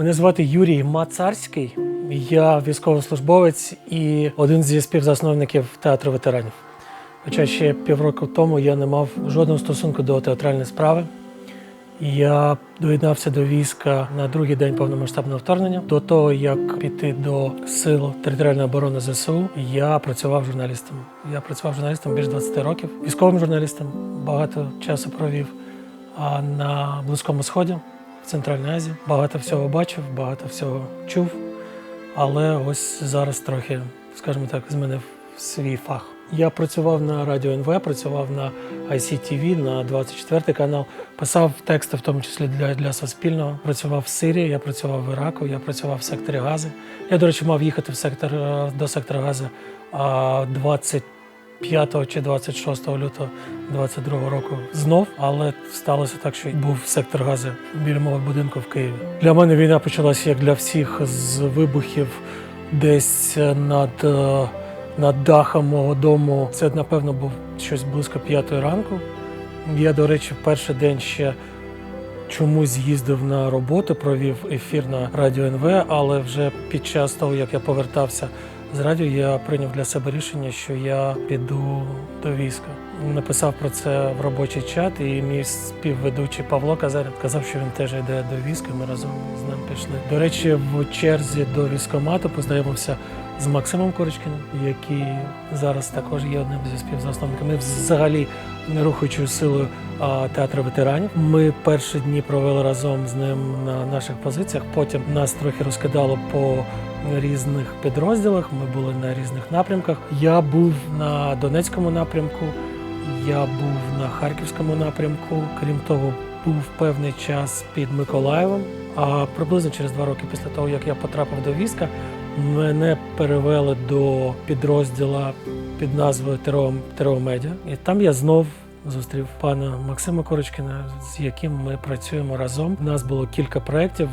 Мене звати Юрій Мацарський. Я військовослужбовець і один зі співзасновників театру ветеранів. Хоча ще півроку тому я не мав жодного стосунку до театральної справи. Я доєднався до війська на другий день повномасштабного вторгнення. До того як піти до сил територіальної оборони ЗСУ, я працював журналістом. Я працював журналістом більше 20 років, військовим журналістом багато часу провів на Близькому Сході, Центральна Азія. Багато всього бачив, багато всього чув. Але ось зараз трохи, скажімо так, змінив свій фах. Я працював на радіо НВ, працював на ICTV, на 24 канал, писав тексти, в тому числі для для Суспільного. Працював в Сирії, я працював в Іраку, я працював в секторі Гази. Я, до речі, мав їхати в сектор до сектора Гази 20 5 чи 26 лютого 22 року знов, але сталося так, що був сектор гази біля мого будинку в Києві. Для мене війна почалася як для всіх з вибухів десь е, над е, над дахом мого дому. Це, напевно, був щось близько п'ятої ранку. Я, до речі, перший день ще чомусь їздив на роботу, провів ефір на радіо НВ, але вже під час того, як я повертався з радіо, я прийняв для себе рішення, що я піду до війська. Написав про це в робочий чат, і мій співведучий Павло Казарин казав, що він теж йде до війська. Ми разом з ним пішли. До речі, в черзі до військомату познайомився з Максимом Корочкіним, який зараз також є одним зі співзасновників. Ми взагалі нерухаючою силою театру ветеранів. Ми перші дні провели разом з ним на наших позиціях. Потім нас трохи розкидало по різних підрозділах. Ми були на різних напрямках. Я був на Донецькому напрямку, я був на Харківському напрямку. Крім того, був певний час під Миколаєвом. А приблизно через два роки після того, як я потрапив до війська, мене перевели до підрозділа під назвою ТРО, ТРО Медіа. І там я знов зустрів пана Максима Корочкіна, з яким ми працюємо разом. У нас було кілька проєктів.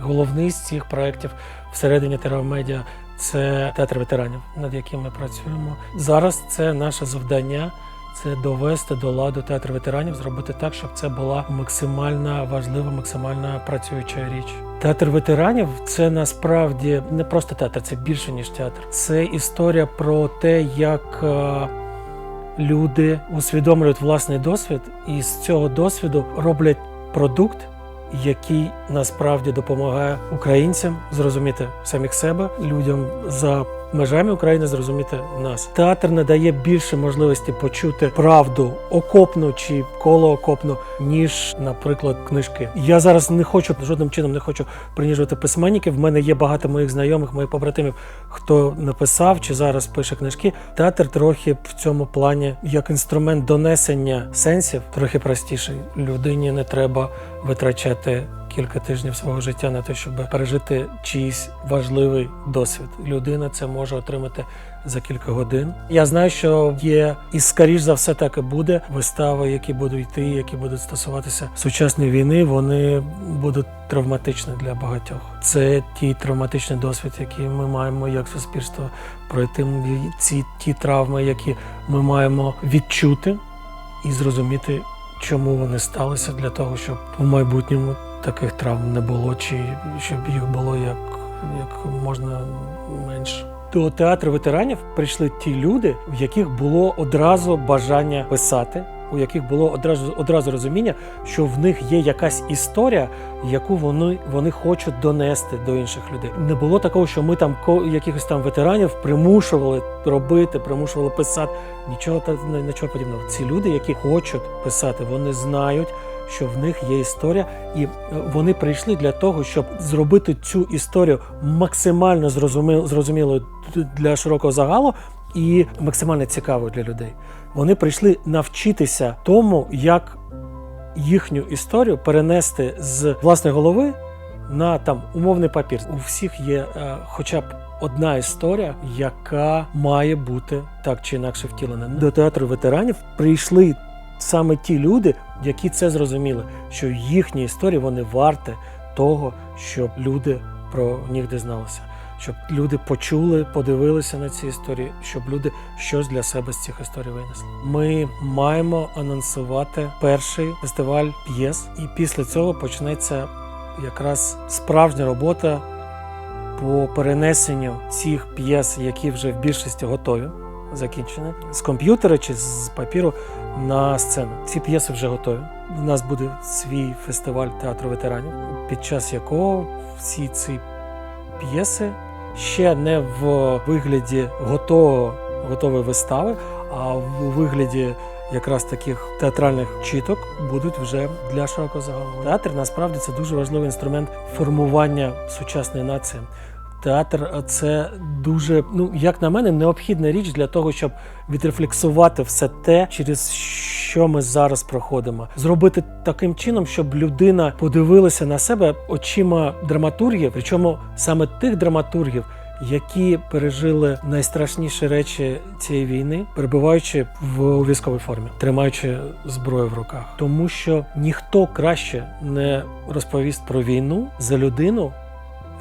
Головний з цих проєктів всередині ТРО Медіа це театр ветеранів, над яким ми працюємо. Зараз це наше завдання. Це довести до ладу театр ветеранів, зробити так, щоб це була максимально важлива, максимально працююча річ. Театр ветеранів це насправді не просто театр, це більше ніж театр. Це історія про те, як е, люди усвідомлюють власний досвід, і з цього досвіду роблять продукт, який насправді допомагає українцям зрозуміти самих себе, людям за межами України зрозуміти нас. Театр надає більше можливості почути правду окопну чи колоокопну, ніж, наприклад, книжки. Я зараз не хочу жодним чином не хочу приніжувати письменників. В мене є багато моїх знайомих, моїх побратимів, хто написав чи зараз пише книжки. Театр трохи в цьому плані як інструмент донесення сенсів трохи простіший. Людині не треба витрачати кілька тижнів свого життя на те, щоб пережити чийсь важливий досвід. Людина це може отримати за кілька годин. Я знаю, що є і скоріш за все так і буде. Вистави, які будуть йти, які будуть стосуватися сучасної війни, вони будуть травматичні для багатьох. Це ті травматичний досвід, який ми маємо як суспільство пройти ці ті травми, які ми маємо відчути і зрозуміти, чому вони сталися для того, щоб у майбутньому таких травм не було, чи щоб їх було як, як можна менше. До театру ветеранів прийшли ті люди, в яких було одразу бажання писати, у яких було одразу одразу розуміння, що в них є якась історія, яку вони, вони хочуть донести до інших людей. Не було такого, що ми там якихось там ветеранів примушували робити, примушували писати. Нічого та нічого подібного. Ці люди, які хочуть писати, вони знають, що в них є історія, і е, вони прийшли для того, щоб зробити цю історію максимально зрозумі- зрозумілою для широкого загалу і максимально цікавою для людей. Вони прийшли навчитися тому, як їхню історію перенести з власної голови на там умовний папір. У всіх є е, хоча б одна історія, яка має бути так чи інакше втілена. До театру ветеранів прийшли саме ті люди, які це зрозуміли, що їхні історії вони варті того, щоб люди про них дізналися. Щоб люди почули, подивилися на ці історії, щоб люди щось для себе з цих історій винесли. Ми маємо анонсувати перший фестиваль п'єс, і після цього почнеться якраз справжня робота по перенесенню цих п'єс, які вже в більшості готові, закінчені, з комп'ютера чи з папіру на сцену. Ці п'єси вже готові. У нас буде свій фестиваль театру ветеранів, під час якого всі ці п'єси ще не в вигляді готового, готової вистави, а в вигляді якраз таких театральних чіток будуть вже для широкого загалу. Театр насправді це дуже важливий інструмент формування сучасної нації. Театр це дуже, ну як на мене, необхідна річ для того, щоб відрефлексувати все те, через що ми зараз проходимо. Зробити таким чином, щоб людина подивилася на себе очима драматургів, причому саме тих драматургів, які пережили найстрашніші речі цієї війни, перебуваючи в військовій формі, тримаючи зброю в руках, тому що ніхто краще не розповість про війну за людину.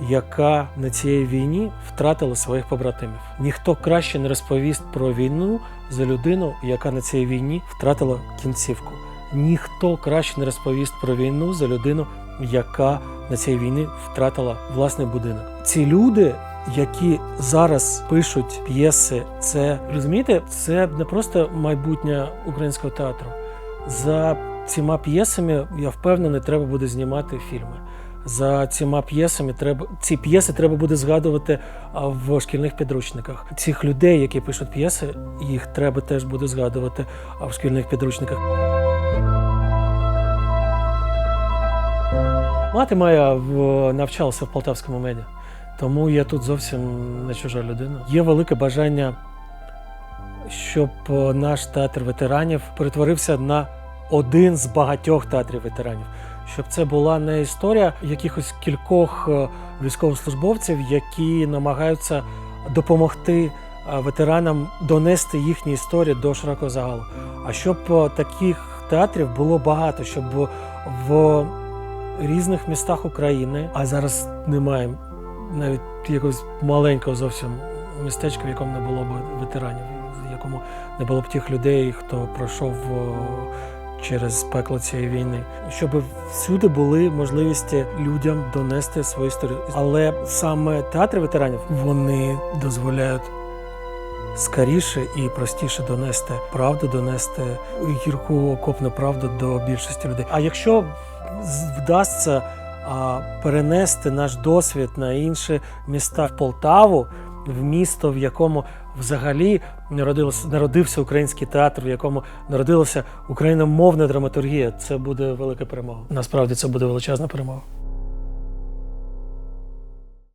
Яка на цій війні втратила своїх побратимів, ніхто краще не розповість про війну за людину, яка на цій війні втратила кінцівку. Ніхто краще не розповість про війну за людину, яка на цій війні втратила власний будинок. Ці люди, які зараз пишуть п'єси, це розумієте, це не просто майбутнє українського театру. За цими п'єсами я впевнений, треба буде знімати фільми. За цими п'єсами треба ці п'єси треба буде згадувати в шкільних підручниках. Цих людей, які пишуть п'єси, їх треба теж буде згадувати в шкільних підручниках. Мати моя навчалася в Полтавському меді, тому я тут зовсім не чужа людина. Є велике бажання, щоб е, наш театр ветеранів перетворився на один з багатьох театрів ветеранів. Щоб це була не історія якихось кількох е, військовослужбовців, які намагаються допомогти е, ветеранам донести їхні історії до широкого загалу. А щоб е, таких театрів було багато, щоб в різних містах України, а зараз немає навіть якогось маленького зовсім містечка, в якому не було б ветеранів, в якому не було б тих людей, хто пройшов через пекло цієї війни, щоб всюди були можливості людям донести свою історію. Але саме театри ветеранів вони дозволяють скоріше і простіше донести правду, донести гірку окопну правду до більшості людей. А якщо вдасться а, перенести наш досвід на інші міста в Полтаву, в місто, в якому взагалі народилося, народився український театр, в якому народилася україномовна драматургія, це буде велика перемога. Насправді це буде величезна перемога.